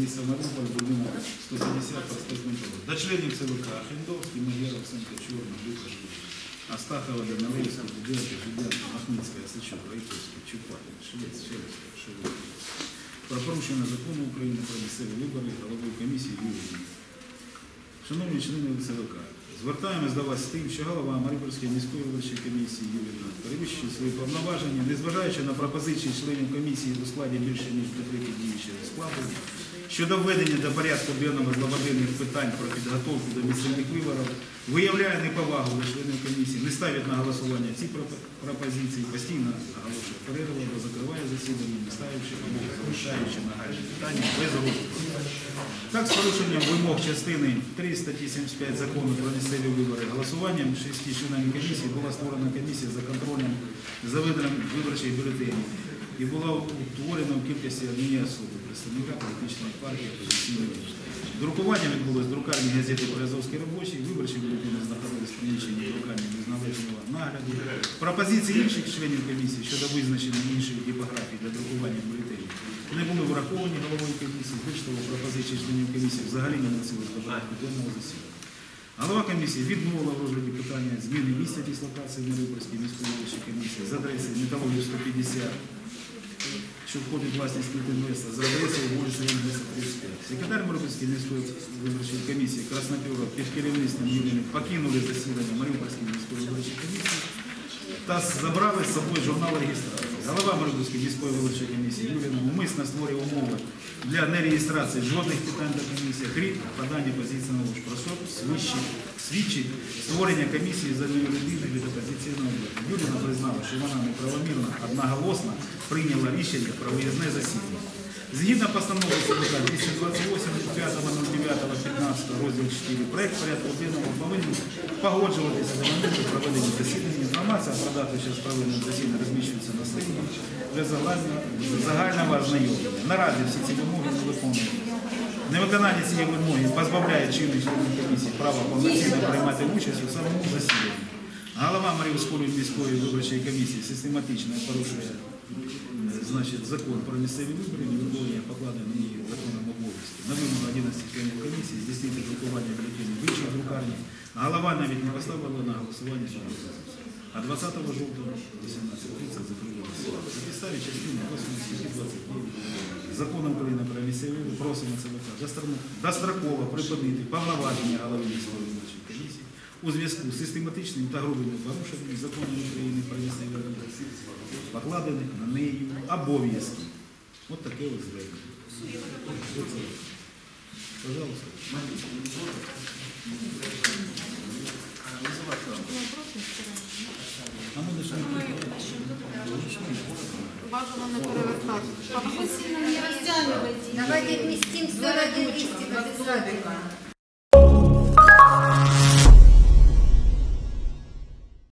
міста Маріуполь, будинок 150 по спецмонтажу. До членів ЦВК Хендовський, Магера, Сенка, Чорна, Люка, Астахова, Данилевський, Дуденко, Жиденко, Махницька, Сичук, Райковська, Чупатин, Швець, Шелеська, Шевик. Про порушення закону України про місцеві вибори головою комісії Юрій. Шановні члени ЦВК, звертаємось до вас з тим, що голова Маріупольської міської виборчої комісії Юрій перевищує свої повноваження, незважаючи на пропозиції членів комісії у складі більше ніж треті діючого складу, щодо введення до порядку денного злободенних питань про підготовку до місцевих виборів, виявляє неповагу до членів комісії, не ставить на голосування ці пропозиції, постійно оголошує перерву або закриває засідання, не ставлячи або залишаючи нагальні питання без розгляду. Так, з порушенням вимог частини 3 статті 75 закону про місцеві вибори голосуванням шести членами комісії була створена комісія за контролем за виданням виборчих бюлетенів і була утворена в кількості однієї особи представника політичної партії опозиційної. Друкування відбулось в друкарні газети «Березовський робочий», виборчі бюлетені знаходились в приміщенні друкарні без належного нагляду. Пропозиції інших членів комісії щодо визначення іншої типографії для друкування бюлетенів враховані головою комісії, більш пропозиції членів комісії взагалі не носили до денного засідання. Голова комісії відмовила в розгляді питання зміни місця дислокації Маріупольської міської виборчої комісії з адреси Металургів 150, що входить в власність Інвеста, за адресою вулиця Інвеста 35. Секретар Маріупольської міської виборчої комісії Краснопюров під керівництвом Юліни покинули засідання Маріупольської міської виборчої комісії та забрали з собою журнал реєстрації. Голова Маріупольської міської виборчої комісії Юліна умисно створює умови для нереєстрації жодних питань до комісії, крім подання позиції на ложь. Про свідчить, створення комісії за людини від опозиційного блоку. Юліна признала, що вона неправомірно, одноголосно прийняла рішення про виїзне засідання. Згідно постанови ЦВК 228 5.09.15 розділ 4 проект порядку денного повинен погоджуватися до моменту проведення засідання. Інформація про дату час проведення засідання розміщується на стрімі для загального ознайомлення. Наразі всі ці вимоги не виконують. Невиконання цієї вимоги позбавляє чинних членів комісії права повноцінно приймати участь у самому засіданні. Голова Маріупольської міської виборчої комісії систематично порушує значить, закон про місцеві вибори, невиконання покладені законом обов'язки. На вимогу 11 членів комісії здійснити друкування бюлетенів в іншій друкарні. Голова навіть не поставила на голосування цю пропозицію. А 20 жовтня 18.30 закрили голосування. На підставі частини 8 статті 29 Закону України про місцеві вибори просимо ЦВК достроково- припинити повноваження голови міської виборчої комісії у зв'язку з систематичним та грубими порушеннями закону України про місцеві вибори, покладених на неї обов'язків. От таке ось звернення. Оце. Пожалуйста. А ми лише Бажано не перевертати. Вы сильно не растягивайте. Давайте вместим все ради листика обязательно.